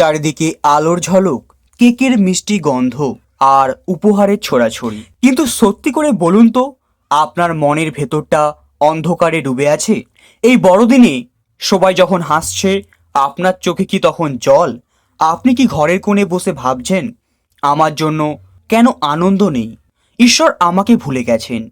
চারিদিকে আলোর ঝলক, কেকের মিষ্টি গন্ধ আর উপহারের ছোড়াছড়ি। কিন্তু সত্যি করে বলুন তো, আপনার মনের ভেতরটা অন্ধকারে ডুবে আছে? এই বড়দিনে সবাই যখন হাসছে, আপনার চোখে কি তখন জল? আপনি কি ঘরের কোণে বসে ভাবছেন, আমার জন্য কেন আনন্দ নেই? ঈশ্বর আমাকে ভুলে গেছেন।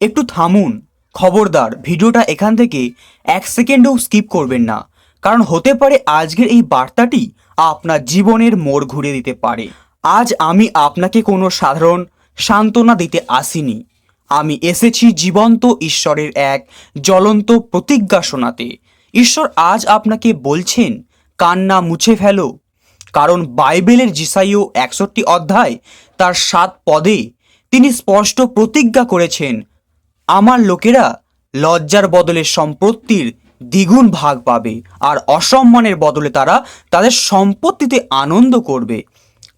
একটু থামুন, খবরদার, ভিডিওটা এখান থেকে এক সেকেন্ডও স্কিপ করবেন না। কারণ হতে পারে আজকের এই বার্তাটি আপনার জীবনের মোড় ঘুরে দিতে পারে। আজ আমি আপনাকে কোনো সাধারণ সান্ত্বনা দিতে আসিনি। আমি এসেছি জীবন্ত ঈশ্বরের এক জ্বলন্ত প্রতিজ্ঞা শোনাতে। ঈশ্বর আজ আপনাকে বলছেন, কান্না মুছে ফেলো। কারণ বাইবেলের জিসাইও একষট্টি অধ্যায় তার সাত পদে তিনি স্পষ্ট প্রতিজ্ঞা করেছেন, আমার লোকেরা লজ্জার বদলে সম্পত্তির দ্বিগুণ ভাগ পাবে আর অসম্মানের বদলে তারা তাদের সম্পত্তিতে আনন্দ করবে।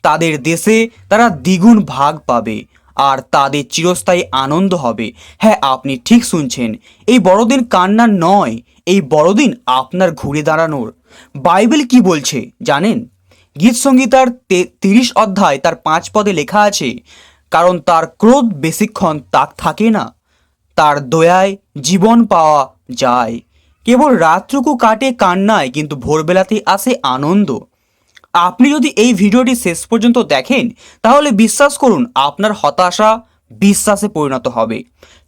তাদের দেশে তারা দ্বিগুণ ভাগ পাবে আর তাদের চিরস্থায়ী আনন্দ হবে। হ্যাঁ আপনি ঠিক শুনছেন, এই বড়দিন কান্নার নয়, এই বড়দিন আপনার ঘুরে দাঁড়ানোর। বাইবেল কি বলছে জানেন? গীত সঙ্গীতার তিরিশ অধ্যায় তার পাঁচ পদে লেখা আছে, কারণ তার ক্রোধ বেশিক্ষণ তাক থাকে না, তার দয়ায় জীবন পাওয়া যায়। কেবল রাতটুকু কাটে কান্নায়, কিন্তু ভোরবেলাতে আসে আনন্দ। আপনি যদি এই ভিডিওটি শেষ পর্যন্ত দেখেন, তাহলে বিশ্বাস করুন, আপনার হতাশা বিশ্বাসে পরিণত হবে।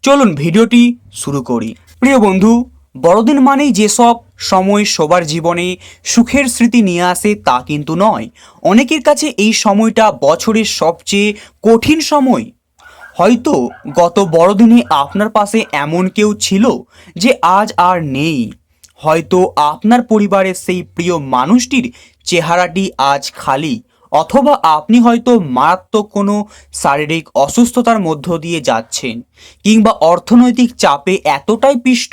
চলুন ভিডিওটি শুরু করি। প্রিয় বন্ধু, বড়দিন মানেই যেসব সময় সবার জীবনে সুখের স্মৃতি নিয়ে আসে তা কিন্তু নয়। অনেকের কাছে এই সময়টা বছরের সবচেয়ে কঠিন সময়। হয়তো গত বড়দিনে আপনার পাশে এমন কেউ ছিল যে আজ আর নেই। হয়তো আপনার পরিবারের সেই প্রিয় মানুষটির চেহারাটি আজ খালি, অথবা আপনি হয়তো মারাত্মক কোনো শারীরিক অসুস্থতার মধ্য দিয়ে যাচ্ছেন, কিংবা অর্থনৈতিক চাপে এতটাই পিষ্ট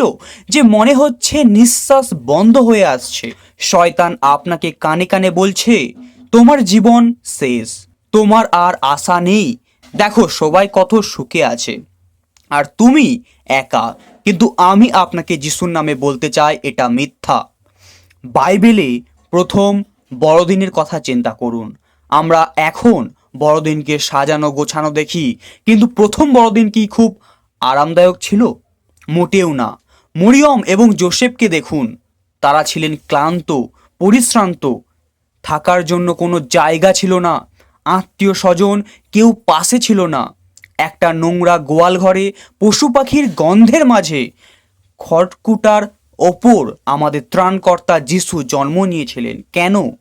যে মনে হচ্ছে নিঃশ্বাস বন্ধ হয়ে আসছে। শয়তান আপনাকে কানে কানে বলছে, তোমার জীবন শেষ, তোমার আর আশা নেই। দেখো, সবাই কত সুখে আছে। আর তুমি একা, কিন্তু আমি আপনাকে যিশুর নামে বলতে চাই, এটা মিথ্যা। বাইবেলে প্রথম বড়দিনের কথা চিন্তা করুন। আমরা এখন বড়দিনকে সাজানো, গোছানো দেখি, কিন্তু প্রথম বড়দিন কি খুব আরামদায়ক ছিল? মোটেও না। মরিয়ম এবং জোসেফকে দেখুন। তারা ছিলেন ক্লান্ত, পরিশ্রান্ত, থাকার জন্য কোনো জায়গা ছিল না। আত্মীয় স্বজন কেউ পাশে ছিল না। একটা নোংরা গোয়াল ঘরে পশু পাখির গন্ধের মাঝে খড়কুটার ওপর আমাদের ত্রাণকর্তা যিশু জন্ম নিয়েছিলেন। কেন?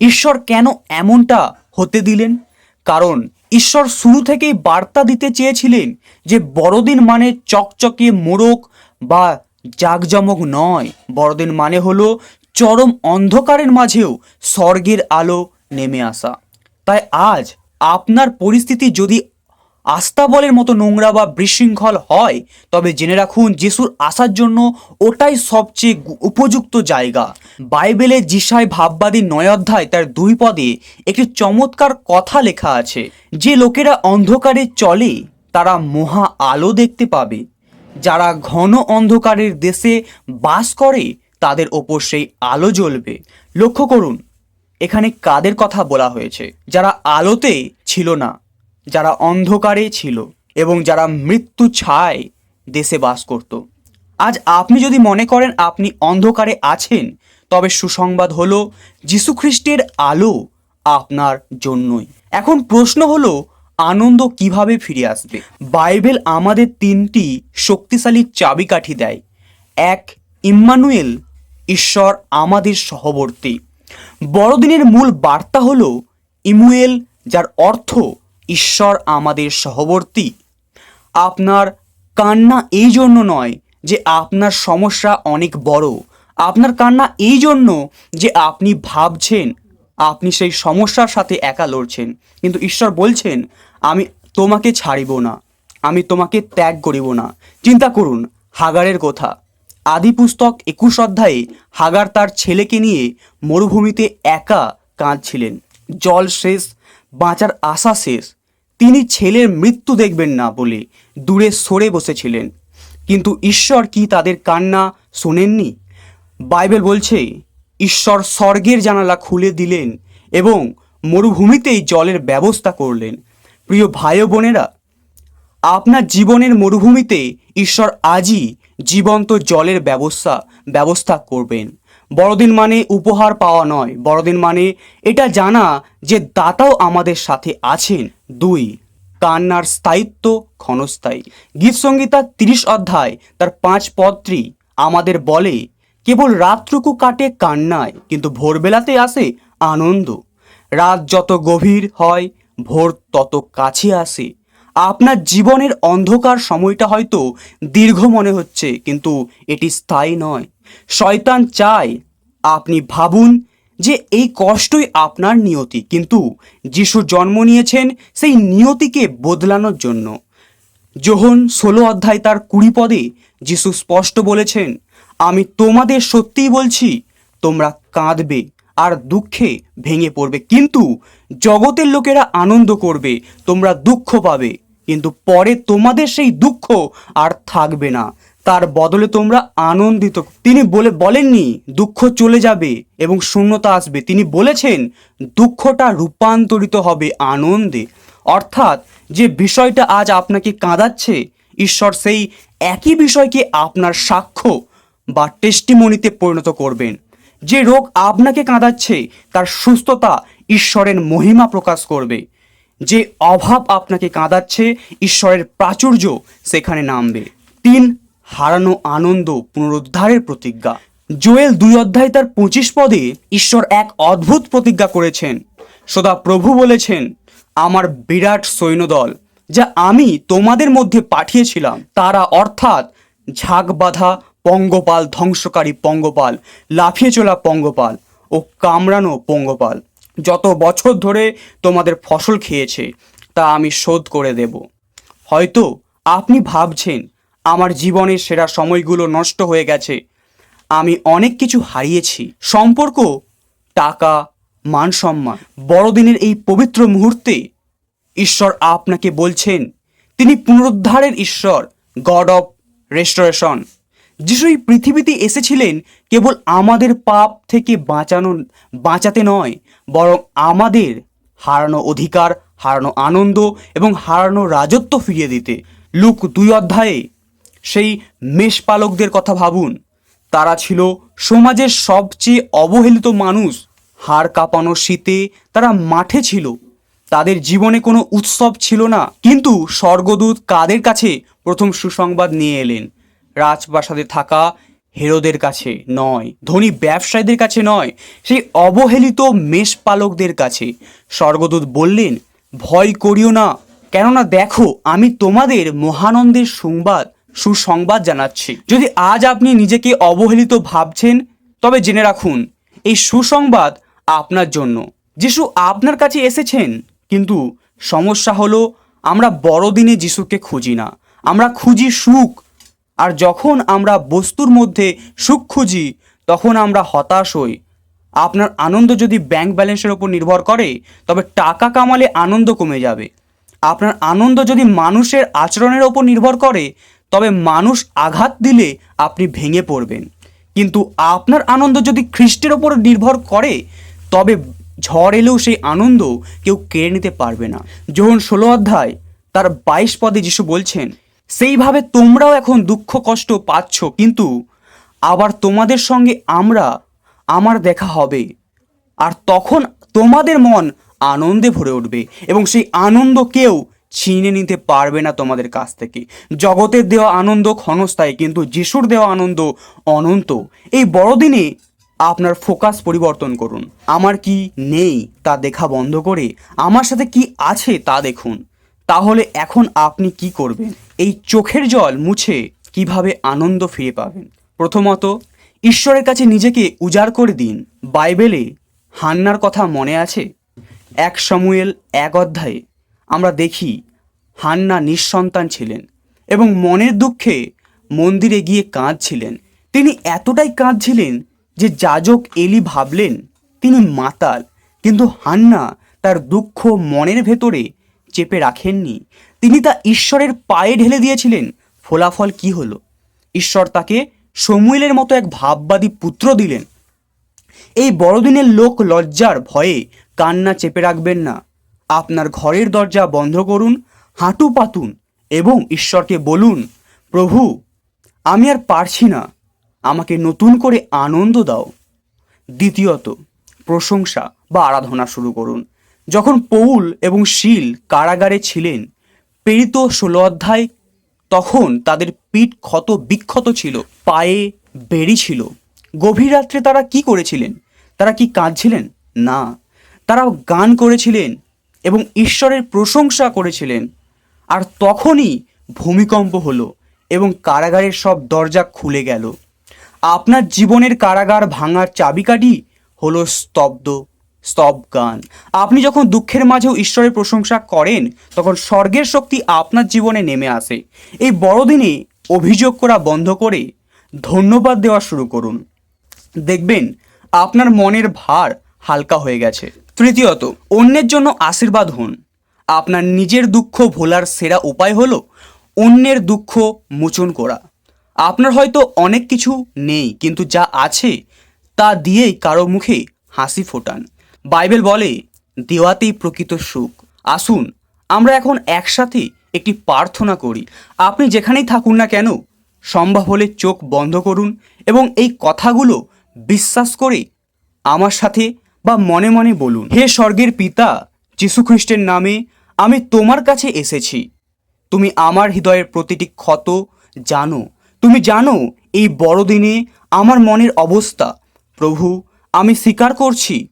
ঈশ্বর কেন এমনটা হতে দিলেন? কারণ ঈশ্বর শুরু থেকেই বার্তা দিতে চেয়েছিলেন যে বড়দিন মানে চকচকে মোড়ক বা জাকজমক নয়। বড়দিন মানে হলো চরম অন্ধকারের মাঝেও স্বর্গের আলো নেমে আসা। তাই আজ আপনার পরিস্থিতি যদি আস্তাবলের মতো নোংরা বা বিশৃঙ্খল হয়, তবে জেনে রাখুন যিশুর আসার জন্য ওটাই সবচেয়ে উপযুক্ত জায়গা। বাইবেলে যিশায় ভাববাদী নয় অধ্যায় তার দুই পদে একটি চমৎকার কথা লেখা আছে, যে লোকেরা অন্ধকারে চলে, তারা মহা আলো দেখতে পাবে। যারা ঘন অন্ধকারের দেশে বাস করে, তাদের ওপর সেই আলো জ্বলবে। লক্ষ্য করুন এখানে কাদের কথা বলা হয়েছে? যারা আলোতে ছিল না, যারা অন্ধকারে ছিল এবং যারা মৃত্যু ছায় দেশে বাস করত। আজ আপনি যদি মনে করেন আপনি অন্ধকারে আছেন, তবে সুসংবাদ হলো যীশুখ্রিস্টের আলো আপনার জন্যই। এখন প্রশ্ন হলো, আনন্দ কীভাবে ফিরে আসবে? বাইবেল আমাদের তিনটি শক্তিশালী চাবিকাঠি দেয়। এক, ইম্মানুয়েল, ঈশ্বর আমাদের সহবর্তী। বড়দিনের মূল বার্তা হলো ইমুয়েল, যার অর্থ ঈশ্বর আমাদের সহবর্তী। আপনার কান্না এই জন্য নয় যে আপনার সমস্যা অনেক বড়। আপনার কান্না এই জন্য যে আপনি ভাবছেন, আপনি সেই সমস্যার সাথে একা লড়ছেন। কিন্তু ঈশ্বর বলছেন, আমি তোমাকে ছাড়িব না। আমি তোমাকে ত্যাগ করিব না। চিন্তা করুন, হাগারের কথা। আদি পুস্তক একুশ অধ্যায়ে হাগার তার ছেলেকে নিয়ে মরুভূমিতে একা কাঁদছিলেন। জল শেষ, বাঁচার আশা শেষ। তিনি ছেলের মৃত্যু দেখবেন না বলে দূরে সরে বসেছিলেন। কিন্তু ঈশ্বর কি তাদের কান্না শোনেননি? বাইবেল বলছে, ঈশ্বর স্বর্গের জানালা খুলে দিলেন এবং মরুভূমিতেই জলের ব্যবস্থা করলেন। প্রিয় ভাই বোনেরা, আপনার জীবনের মরুভূমিতে ঈশ্বর আজই জীবন্ত জলের ব্যবস্থা ব্যবস্থা করবেন। বড়দিন মানে উপহার পাওয়া নয়। বড়দিন মানে এটা জানা যে দাতাও আমাদের সাথে আছেন। দুই, কান্নার স্থায়িত্ব ক্ষণস্থায়ী। গীতসংগীতা তিরিশ অধ্যায়, তার পাঁচ পদটি আমাদের বলে, কেবল রাতটুকু কাটে কান্নায়, কিন্তু ভোরবেলাতে আসে আনন্দ। রাত যত গভীর হয়, ভোর তত কাছে আসে। আপনার জীবনের অন্ধকার সময়টা হয়তো দীর্ঘ মনে হচ্ছে, কিন্তু এটি স্থায়ী নয়। শয়তান চায় আপনি ভাবুন যে এই কষ্টই আপনার নিয়তি, কিন্তু যিশু জন্ম নিয়েছেন সেই নিয়তিকে বদলানোর জন্য। যোহন ষোলো অধ্যায় তার কুড়ি পদে যিশু স্পষ্ট বলেছেন, আমি তোমাদের সত্যিই বলছি, তোমরা কাঁদবে আর দুঃখে ভেঙে পড়বে, কিন্তু জগতের লোকেরা আনন্দ করবে, তোমরা দুঃখ পাবে। কিন্তু পরে তোমাদের সেই দুঃখ আর থাকবে না। তার বদলে তোমরা আনন্দিত। তিনি বলে বলেননি, দুঃখ চলে যাবে এবং শূন্যতা আসবে। তিনি বলেছেন, দুঃখটা রূপান্তরিত হবে আনন্দে। অর্থাৎ যে বিষয়টা আজ আপনাকে কাঁদাচ্ছে, ঈশ্বর সেই একই বিষয়কে আপনার সাক্ষ্য বা টেস্টিমনিতে পরিণত করবেন। যে রোগ আপনাকে কাঁদাচ্ছে, তার সুস্থতা ঈশ্বরের মহিমা প্রকাশ করবে। যে অভাব আপনাকে কাঁদাচ্ছে, ঈশ্বরের প্রাচুর্য সেখানে নামবে। তিন, হারানো আনন্দ পুনরুদ্ধারের প্রতিজ্ঞা। জোয়েল দুই অধ্যায় তার পঁচিশ পদে ঈশ্বর এক অদ্ভুত প্রতিজ্ঞা করেছেন। সদা প্রভু বলেছেন, আমার বিরাট সৈন্যদল, যা আমি তোমাদের মধ্যে পাঠিয়েছিলাম, তারা অর্থাৎ ঝাঁক বাঁধা পঙ্গপাল, ধ্বংসকারী পঙ্গপাল, লাফিয়ে চলা পঙ্গপাল ও কামড়ানো পঙ্গপাল। যত বছর ধরে তোমাদের ফসল খেয়েছে, তা আমি শোধ করে দেব। হয়তো আপনি ভাবছেন, আমার জীবনের সেরা সময়গুলো নষ্ট হয়ে গেছে। আমি অনেক কিছু হারিয়েছি। সম্পর্ক, টাকা মান সম্মান বড়দিনের এই পবিত্র মুহূর্তে ঈশ্বর আপনাকে বলছেন, তিনি পুনরুদ্ধারের ঈশ্বর গড অফ রেস্টোরেশন যিশু এই পৃথিবীতে এসেছিলেন কেবল আমাদের পাপ থেকে বাঁচানো, বাঁচাতে নয়, বরং আমাদের হারানো অধিকার, হারানো আনন্দ এবং হারানো রাজত্ব ফিরিয়ে দিতে। লুক দুই অধ্যায়ে, সেই মেষপালকদের কথা ভাবুন। তারা ছিল সমাজের সবচেয়ে অবহেলিত মানুষ। হাড় কাঁপানো শীতে তারা মাঠে ছিল। তাদের জীবনে কোনো উৎসব ছিল না। কিন্তু স্বর্গদূত কাদের কাছে প্রথম সুসংবাদ নিয়ে এলেন? রাজপ্রাসাদে থাকা হেরোদের কাছে নয়, ধনী ব্যবসায়ীদের কাছে নয়, সেই অবহেলিত মেষপালকদের কাছে। স্বর্গদূত বললেন, ভয় করিও না, কেননা দেখো, আমি তোমাদের মহানন্দের সংবাদ সুসংবাদ জানাচ্ছি। যদি আজ আপনি নিজেকে অবহেলিত ভাবছেন, তবে জেনে রাখুন, এই সুসংবাদ আপনার জন্য। যিশু আপনার কাছে এসেছেন, কিন্তু সমস্যা হলো, আমরা বড়দিনে যিশুকে খুঁজি না। আমরা খুঁজি সুখ আর যখন আমরা বস্তুর মধ্যে সুখ খুঁজি, তখন আমরা হতাশ হই। আপনার আনন্দ যদি ব্যাংক ব্যালেন্সের ওপর নির্ভর করে, তবে টাকা কামালে আনন্দ কমে যাবে। আপনার আনন্দ যদি মানুষের আচরণের ওপর নির্ভর করে, তবে মানুষ আঘাত দিলে আপনি ভেঙে পড়বেন। কিন্তু আপনার আনন্দ যদি খ্রিস্টের ওপর নির্ভর করে, তবে ঝড় এলেও সেই আনন্দ কেউ কেড়ে নিতে পারবে না। যখন ষোলো অধ্যায়, তার বাইশ পদে যিশু বলছেন সেইভাবে তোমরাও এখন দুঃখ, কষ্ট পাচ্ছ, কিন্তু আবার তোমাদের সঙ্গে আমরা, আমার দেখা হবে। আর তখন তোমাদের মন আনন্দে ভরে উঠবে এবং সেই আনন্দ কেউ ছিনে নিতে পারবে না তোমাদের কাছ থেকে। জগতের দেওয়া আনন্দ ক্ষণস্থায়ী, কিন্তু যিশুর দেওয়া আনন্দ অনন্ত। এই বড়দিনে আপনার ফোকাস পরিবর্তন করুন। আমার কি নেই তা দেখা বন্ধ করে, আমার সাথে কি আছে তা দেখুন। তাহলে এখন আপনি কি করবেন? এই চোখের জল মুছে কীভাবে আনন্দ ফিরে পাবেন? প্রথমত, ঈশ্বরের কাছে নিজেকে উজাড় করে দিন। বাইবেলে হান্নার কথা মনে আছে? এক সমুয়েল এক অধ্যায়ে আমরা দেখি হান্না নিঃসন্তান ছিলেন এবং মনের দুঃখে মন্দিরে গিয়ে কাঁদছিলেন। তিনি এতটাই কাঁদছিলেন যে যাজক এলি ভাবলেন, তিনি মাতাল। কিন্তু হান্না তার দুঃখ মনের ভেতরে চেপে রাখেননি। তিনি তা ঈশ্বরের পায়ে ঢেলে দিয়েছিলেন। ফলাফল কি হলো? ঈশ্বর তাকে সমুয়েলের মতো এক ভাববাদী পুত্র দিলেন। এই বড়দিনের লোক লজ্জার ভয়ে কান্না চেপে রাখবেন না। আপনার ঘরের দরজা বন্ধ করুন, হাঁটু পাতুন এবং ঈশ্বরকে বলুন, প্রভু, আমি আর পারছি না। আমাকে নতুন করে আনন্দ দাও। দ্বিতীয়ত, প্রশংসা বা আরাধনা শুরু করুন। যখন পৌল এবং শিল কারাগারে ছিলেন প্রেরিত ষোলো অধ্যায়, তখন তাদের পিঠ ক্ষত বিক্ষত ছিল, পায়ে বেরি ছিল। গভীর রাত্রে তারা কি করেছিলেন? তারা কি কাঁদছিলেন? না। তারা গান করেছিলেন এবং ঈশ্বরের প্রশংসা করেছিলেন। আর তখনই ভূমিকম্প হলো এবং কারাগারের সব দরজা খুলে গেল। আপনার জীবনের কারাগার ভাঙার চাবিকাঠি হলো স্তব্ধ স্তব গান আপনি যখন দুঃখের মাঝেও ঈশ্বরের প্রশংসা করেন, তখন স্বর্গের শক্তি আপনার জীবনে নেমে আসে। এই বড়দিনে অভিযোগ করা বন্ধ করে ধন্যবাদ দেওয়া শুরু করুন। দেখবেন, আপনার মনের ভার হালকা হয়ে গেছে। তৃতীয়ত, অন্যের জন্য আশীর্বাদ হন। আপনার নিজের দুঃখ ভোলার সেরা উপায় হলো অন্যের দুঃখ মোচন করা। আপনার হয়তো অনেক কিছু নেই, কিন্তু যা আছে তা দিয়েই কারও মুখে হাসি ফোটান। বাইবেল বলে, দেওয়াতেই প্রকৃত সুখ। আসুন, আমরা এখন একসাথে একটি প্রার্থনা করি। আপনি যেখানেই থাকুন না কেন, সম্ভব হলে চোখ বন্ধ করুন এবং এই কথাগুলো বিশ্বাস করে আমার সাথে বা মনে মনে বলুন, হে স্বর্গের পিতা যীশুখ্রিস্টের নামে আমি তোমার কাছে এসেছি। তুমি আমার হৃদয়ের প্রতিটি ক্ষত জানো। তুমি জানো এই বড়দিনে আমার মনের অবস্থা। প্রভু, আমি স্বীকার করছি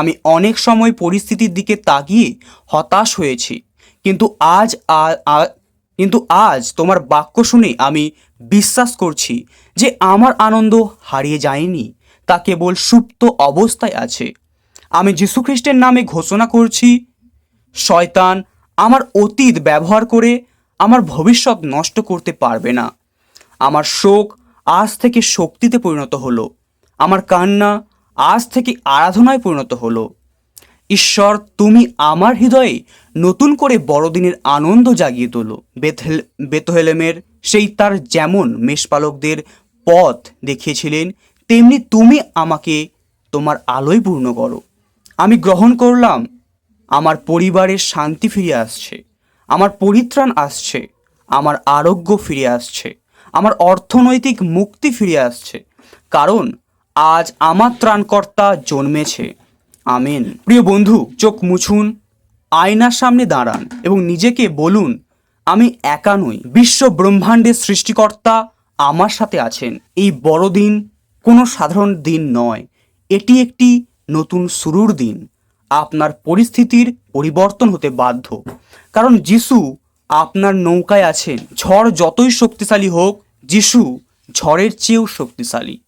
আমি অনেক সময় পরিস্থিতির দিকে তাকিয়ে হতাশ হয়েছি। কিন্তু আজ কিন্তু আজ তোমার বাক্য শুনে আমি বিশ্বাস করছি যে আমার আনন্দ হারিয়ে যায়নি। তা কেবল সুপ্ত অবস্থায় আছে। আমি যীশুখ্রিস্টের নামে ঘোষণা করছি, শয়তান আমার অতীত ব্যবহার করে আমার ভবিষ্যৎ নষ্ট করতে পারবে না। আমার শোক আজ থেকে শক্তিতে পরিণত হলো। আমার কান্না আজ থেকে আরাধনায় পরিণত হলো। ঈশ্বর, তুমি আমার হৃদয়ে নতুন করে বড়দিনের আনন্দ জাগিয়ে তোলো। বেথেল বেতহেলেমের সেই তার যেমন মেষপালকদের পথ দেখিয়েছিলেন, তেমনি তুমি আমাকে তোমার আলোয় পূর্ণ করো। আমি গ্রহণ করলাম, আমার পরিবারের শান্তি ফিরে আসছে, আমার পরিত্রাণ আসছে, আমার আরোগ্য ফিরে আসছে, আমার অর্থনৈতিক মুক্তি ফিরে আসছে। কারণ আজ আমার ত্রাণকর্তা জন্মেছে। আমিন। প্রিয় বন্ধু, চোখ মুছুন, আয়নার সামনে দাঁড়ান এবং নিজেকে বলুন, আমি একা নই। বিশ্ব ব্রহ্মাণ্ডের সৃষ্টিকর্তা আমার সাথে আছেন। এই বড়দিন কোনো সাধারণ দিন নয়। এটি একটি নতুন শুরুর দিন। আপনার পরিস্থিতির পরিবর্তন হতে বাধ্য। কারণ যিশু আপনার নৌকায় আছেন। ঝড় যতই শক্তিশালী হোক, যিশু ঝড়ের চেয়েও শক্তিশালী।